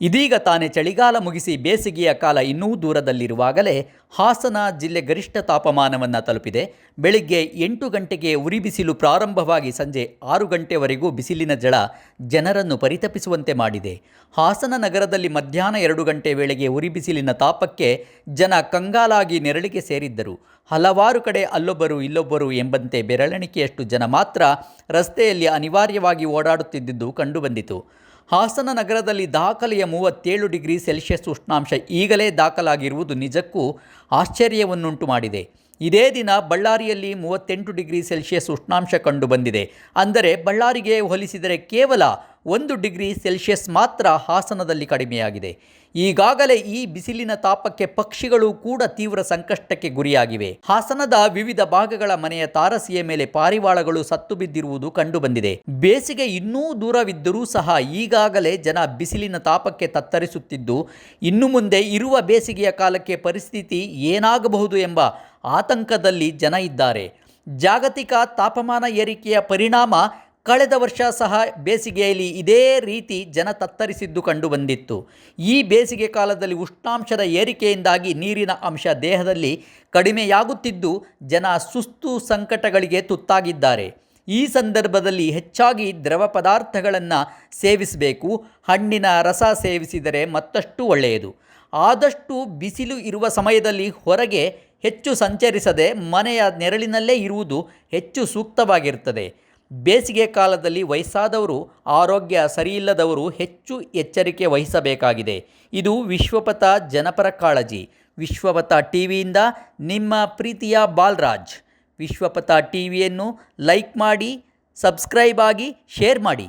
ಇದೀಗ ತಾನೇ ಚಳಿಗಾಲ ಮುಗಿಸಿ ಬೇಸಿಗೆಯ ಕಾಲ ಇನ್ನೂ ದೂರದಲ್ಲಿರುವಾಗಲೇ ಹಾಸನ ಜಿಲ್ಲೆ ಗರಿಷ್ಠ ತಾಪಮಾನವನ್ನು ತಲುಪಿದೆ. ಬೆಳಿಗ್ಗೆ ಎಂಟು ಗಂಟೆಗೆ ಉರಿ ಬಿಸಿಲು ಪ್ರಾರಂಭವಾಗಿ ಸಂಜೆ ಆರು ಗಂಟೆವರೆಗೂ ಬಿಸಿಲಿನ ಜಳ ಜನರನ್ನು ಪರಿತಪಿಸುವಂತೆ ಮಾಡಿದೆ. ಹಾಸನ ನಗರದಲ್ಲಿ ಮಧ್ಯಾಹ್ನ ಎರಡು ಗಂಟೆ ವೇಳೆಗೆ ಉರಿ ಬಿಸಿಲಿನ ತಾಪಕ್ಕೆ ಜನ ಕಂಗಾಲಾಗಿ ನೆರಳಿಗೆ ಸೇರಿದ್ದರು. ಹಲವಾರು ಕಡೆ ಅಲ್ಲೊಬ್ಬರು ಇಲ್ಲೊಬ್ಬರು ಎಂಬಂತೆ ಬೆರಳೆಣಿಕೆಯಷ್ಟು ಜನ ಮಾತ್ರ ರಸ್ತೆಯಲ್ಲಿ ಅನಿವಾರ್ಯವಾಗಿ ಓಡಾಡುತ್ತಿದ್ದುದು ಕಂಡುಬಂದಿತು. ಹಾಸನ ನಗರದಲ್ಲಿ ದಾಖಲೆಯ ಮೂವತ್ತೇಳು ಡಿಗ್ರಿ ಸೆಲ್ಸಿಯಸ್ ಉಷ್ಣಾಂಶ ಈಗಲೇ ದಾಖಲಾಗಿರುವುದು ನಿಜಕ್ಕೂ ಆಶ್ಚರ್ಯವನ್ನುಂಟು ಮಾಡಿದೆ. ಇದೇ ದಿನ ಬಳ್ಳಾರಿಯಲ್ಲಿ ಮೂವತ್ತೆಂಟು ಡಿಗ್ರಿ ಸೆಲ್ಸಿಯಸ್ ಉಷ್ಣಾಂಶ ಕಂಡುಬಂದಿದೆ. ಅಂದರೆ ಬಳ್ಳಾರಿಗೆ ಹೋಲಿಸಿದರೆ ಕೇವಲ ಒಂದು ಡಿಗ್ರಿ ಸೆಲ್ಸಿಯಸ್ ಮಾತ್ರ ಹಾಸನದಲ್ಲಿ ಕಡಿಮೆಯಾಗಿದೆ. ಈಗಾಗಲೇ ಈ ಬಿಸಿಲಿನ ತಾಪಕ್ಕೆ ಪಕ್ಷಿಗಳು ಕೂಡ ತೀವ್ರ ಸಂಕಷ್ಟಕ್ಕೆ ಗುರಿಯಾಗಿವೆ. ಹಾಸನದ ವಿವಿಧ ಭಾಗಗಳ ಮನೆಯ ತಾರಸಿಯ ಮೇಲೆ ಪಾರಿವಾಳಗಳು ಸತ್ತು ಬಿದ್ದಿರುವುದು ಕಂಡುಬಂದಿದೆ. ಬೇಸಿಗೆ ಇನ್ನೂ ದೂರವಿದ್ದರೂ ಸಹ ಈಗಾಗಲೇ ಜನ ಬಿಸಿಲಿನ ತಾಪಕ್ಕೆ ತತ್ತರಿಸುತ್ತಿದ್ದು, ಇನ್ನು ಮುಂದೆ ಇರುವ ಬೇಸಿಗೆಯ ಕಾಲಕ್ಕೆ ಪರಿಸ್ಥಿತಿ ಏನಾಗಬಹುದು ಎಂಬ ಆತಂಕದಲ್ಲಿ ಜನ ಇದ್ದಾರೆ. ಜಾಗತಿಕ ತಾಪಮಾನ ಏರಿಕೆಯ ಪರಿಣಾಮ ಕಳೆದ ವರ್ಷ ಸಹ ಬೇಸಿಗೆಯಲ್ಲಿ ಇದೇ ರೀತಿ ಜನ ತತ್ತರಿಸಿದ್ದು ಕಂಡುಬಂದಿತ್ತು ಈ ಬೇಸಿಗೆ ಕಾಲದಲ್ಲಿ ಉಷ್ಣಾಂಶದ ಏರಿಕೆಯಿಂದಾಗಿ ನೀರಿನ ಅಂಶ ದೇಹದಲ್ಲಿ ಕಡಿಮೆಯಾಗುತ್ತಿದ್ದು, ಜನ ಸುಸ್ತು ಸಂಕಟಗಳಿಗೆ ತುತ್ತಾಗಿದ್ದಾರೆ. ಈ ಸಂದರ್ಭದಲ್ಲಿ ಹೆಚ್ಚಾಗಿ ದ್ರವ ಪದಾರ್ಥಗಳನ್ನು ಸೇವಿಸಬೇಕು, ಹಣ್ಣಿನ ರಸ ಸೇವಿಸಿದರೆ ಮತ್ತಷ್ಟು ಒಳ್ಳೆಯದು. ಆದಷ್ಟು ಬಿಸಿಲು ಇರುವ ಸಮಯದಲ್ಲಿ ಹೊರಗೆ ಹೆಚ್ಚು ಸಂಚರಿಸದೆ ಮನೆಯ ನೆರಳಿನಲ್ಲೇ ಇರುವುದು ಹೆಚ್ಚು ಸೂಕ್ತವಾಗಿರುತ್ತದೆ. ಬೇಸಿಗೆ ಕಾಲದಲ್ಲಿ ವಯಸ್ಸಾದವರು ಆರೋಗ್ಯ ಸರಿಯಿಲ್ಲದವರು ಹೆಚ್ಚು ಎಚ್ಚರಿಕೆ ವಹಿಸಬೇಕಾಗಿದೆ. ಇದು ವಿಶ್ವಪಥ ಜನಪರ ಕಾಳಜಿ. ವಿಶ್ವಪಥ ಟಿವಿಯಿಂದ ನಿಮ್ಮ ಪ್ರೀತಿಯ ಬಾಲ್ರಾಜ್. ವಿಶ್ವಪಥ ಟಿವಿಯನ್ನು ಲೈಕ್ ಮಾಡಿ, ಸಬ್ಸ್ಕ್ರೈಬ್ ಆಗಿ, ಶೇರ್ ಮಾಡಿ.